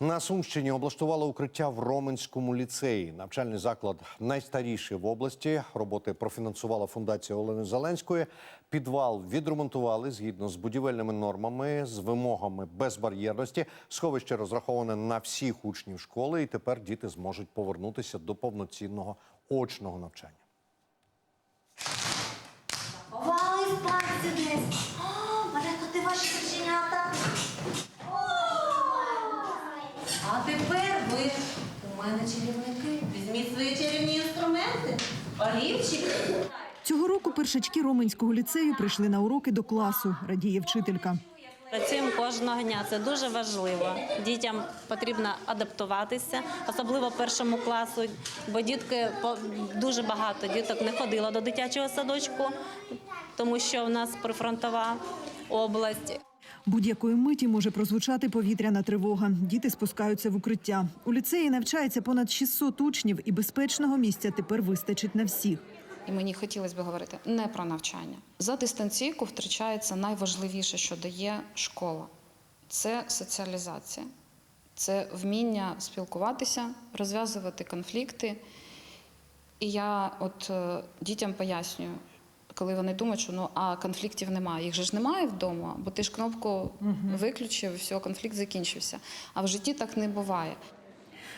На Сумщині облаштували укриття в Роменському ліцеї. Навчальний заклад найстаріший в області. Роботи профінансувала фундація Олени Зеленської. Підвал відремонтували згідно з будівельними нормами, з вимогами безбар'єрності. Сховище розраховане на всіх учнів школи, і тепер діти зможуть повернутися до повноцінного очного навчання. Ховались Олівчик. Цього року першачки Роменського ліцею прийшли на уроки до класу, радіє вчителька. Працюємо кожного дня. Це дуже важливо. Дітям потрібно адаптуватися, особливо першому класу, бо дітки дуже багато діток не ходило до дитячого садочку, тому що в нас прифронтова область. Будь-якої миті може прозвучати повітряна тривога. Діти спускаються в укриття. У ліцеї навчається понад 600 учнів, і безпечного місця тепер вистачить на всіх. І мені хотілося б говорити не про навчання. За дистанційку втрачається найважливіше, що дає школа це соціалізація, це вміння спілкуватися, розв'язувати конфлікти. І я от е, дітям пояснюю, коли вони думають, що ну а конфліктів немає. Їх же ж немає вдома, бо ти ж кнопку виключив, все, конфлікт закінчився. А в житті так не буває.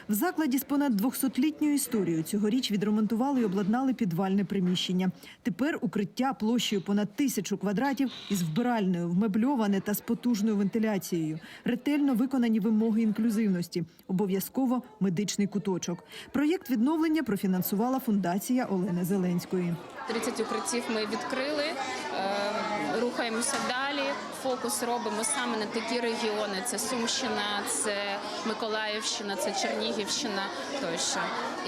В закладі з понад 200-літньою історією цьогоріч відремонтували і обладнали підвальне приміщення. Тепер укриття площею понад тисячу квадратів із вбиральною, вмебльоване та з потужною вентиляцією. Ретельно виконані вимоги інклюзивності. Обов'язково медичний куточок. Проєкт відновлення профінансувала фундація Олени Зеленської. 30 укриттів ми відкрили, е, рухаємося далі. Фокус робимо саме на такі регіони: це Сумщина, це Миколаївщина, це Чернігівщина тощо.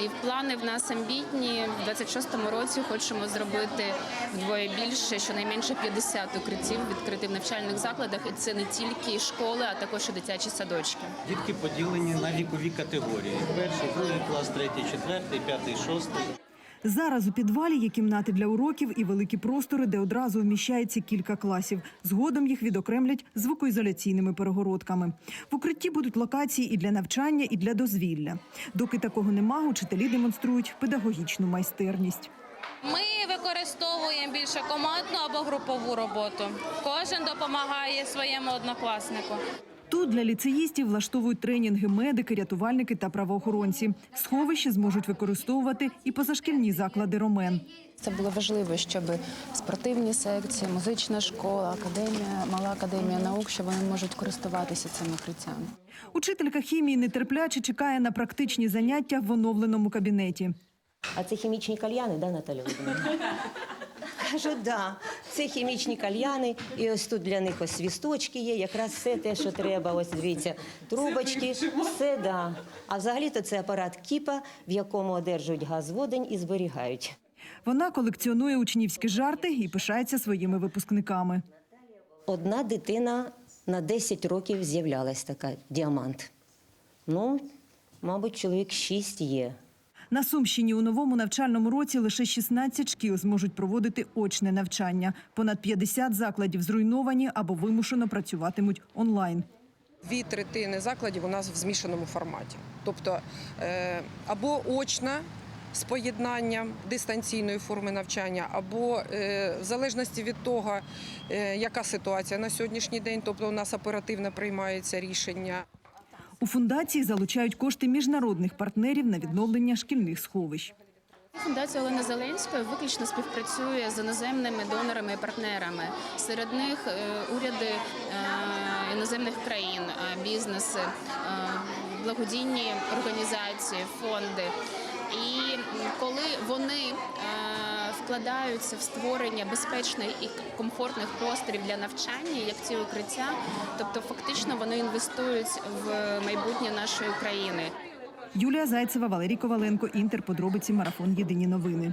І плани в нас амбітні. В 26-му році хочемо зробити вдвоє більше, щонайменше 50 укриттів відкрити в навчальних закладах. І це не тільки школи, а також і дитячі садочки. Дітки поділені на вікові категорії: перший, другий клас, третій, четвертий, п'ятий, шостий. Зараз у підвалі є кімнати для уроків і великі простори, де одразу вміщається кілька класів. Згодом їх відокремлять звукоізоляційними перегородками. В укритті будуть локації і для навчання, і для дозвілля. Доки такого нема, учителі демонструють педагогічну майстерність. Ми використовуємо більше командну або групову роботу. Кожен допомагає своєму однокласнику. Тут для ліцеїстів влаштовують тренінги медики, рятувальники та правоохоронці. Сховище зможуть використовувати і позашкільні заклади ромен. Це було важливо, щоб спортивні секції, музична школа, академія, мала академія наук, що вони можуть користуватися цим укриттям. Учителька хімії нетерпляче чекає на практичні заняття в оновленому кабінеті. А це хімічні кальяни, да, Наталя? Кажу, да, це хімічні кальяни, і ось тут для них ось свісточки є, якраз все те, що треба. Ось дивіться, трубочки, все да. А взагалі-то це апарат кіпа, в якому одержують газ водень і зберігають. Вона колекціонує учнівські жарти і пишається своїми випускниками. Одна дитина на 10 років з'являлась така діамант. Ну, мабуть, чоловік 6 є. На Сумщині у новому навчальному році лише 16 шкіл зможуть проводити очне навчання. Понад 50 закладів зруйновані або вимушено працюватимуть онлайн. Дві третини закладів у нас в змішаному форматі. Тобто е, або очна з поєднанням дистанційної форми навчання, або е, в залежності від того, е, яка ситуація на сьогоднішній день, тобто у нас оперативно приймається рішення. У фундації залучають кошти міжнародних партнерів на відновлення шкільних сховищ. Фундація Олени Зеленської виключно співпрацює з іноземними донорами і партнерами. Серед них е, уряди е, іноземних країн, е, бізнеси, благодійні організації, фонди. І коли вони вкладаються в створення безпечних і комфортних просторів для навчання, як ці укриття, тобто фактично вони інвестують в майбутнє нашої країни. Юлія Зайцева, Валерій Коваленко, Інтер. Подробиці марафон. Єдині новини.